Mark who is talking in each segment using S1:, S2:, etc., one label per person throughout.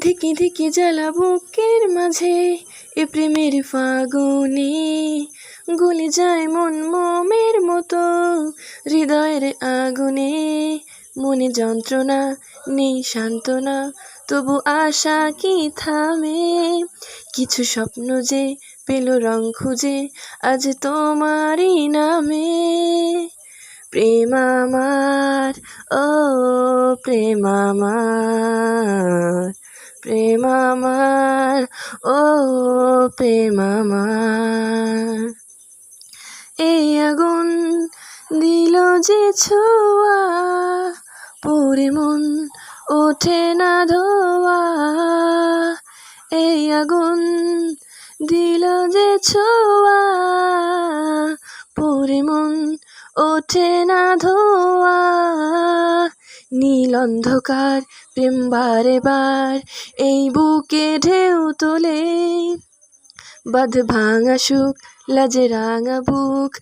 S1: ধিকি ধিকি জ্বালা বুকের মাঝে এ প্রেমের ফাগুনে। গলে যায় মন মোমের মতো হৃদয়ের আগুনে। মনে যন্ত্রণা, নেই সান্ত্বনা, তবু আশা কি থামে? কিছু স্বপ্ন যে পেল রং খুঁজে, আজ তোমারই নামে। প্রেম আমার, ও প্রেম আমার। প্রেম আমার, ও প্রেম আমার। এই আগুন দিল যে ছোঁয়া, পরে মন ওঠে না ধোয়া। এই আগুন দিল যে ছোঁয়া, পরে মন ওঠে না ধোয়া। নীল অন্ধকার, প্রেম বারে বার, এই বুকে ঢেউ তোলে। বাঁধ ভাঙা সুখ, লাজে রাঙা বুক,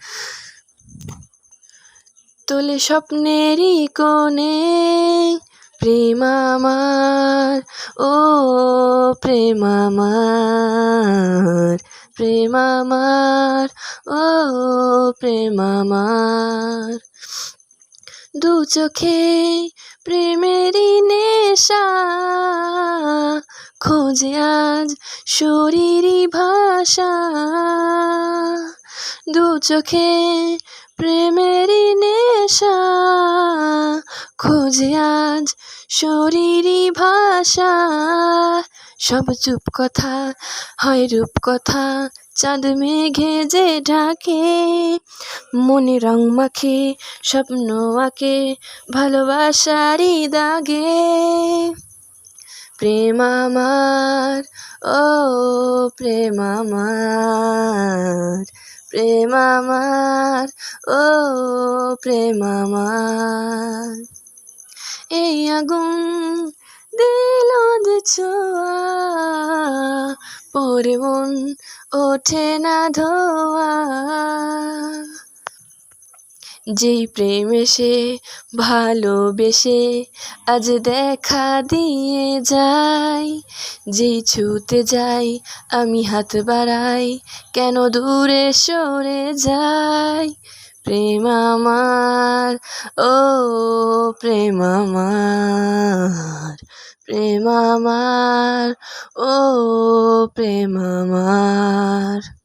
S1: তোলে স্বপ্নেরই কোণে। প্রেম আমার, ও প্রেম আমার প্রেম আমার, ও প্রেম আমার। দু চোখে প্রেমেরই নেশা। খোঁজে আজ শরীরই ভাষা। দু চোখে প্রেমেরই নেশা। খোঁজে আজ শরীরই ভাষা। সব চুপ কথা হয় রূপ কথা চাঁদ মেঘে যে ঢাকে। মনে রং মাখে, স্বপ্ন আঁকে ভালোবাসারই দাগে। প্রেম আমার, ও প্রেম আমার প্রেম আমার, ও প্রেম আমার। এই আগুন দিল ছোঁয়া, পরে মন ওঠে না ধোয়া। যেই প্রেমে সে ভালোবেসে আজ দেখা দিয়ে যাই যেই ছুতে যাই আমি হাত বাড়াই, কেন দূরে সরে যাই? প্রেম আমার, ও প্রেম আমার প্রেম আমার, ও প্রেম আমার।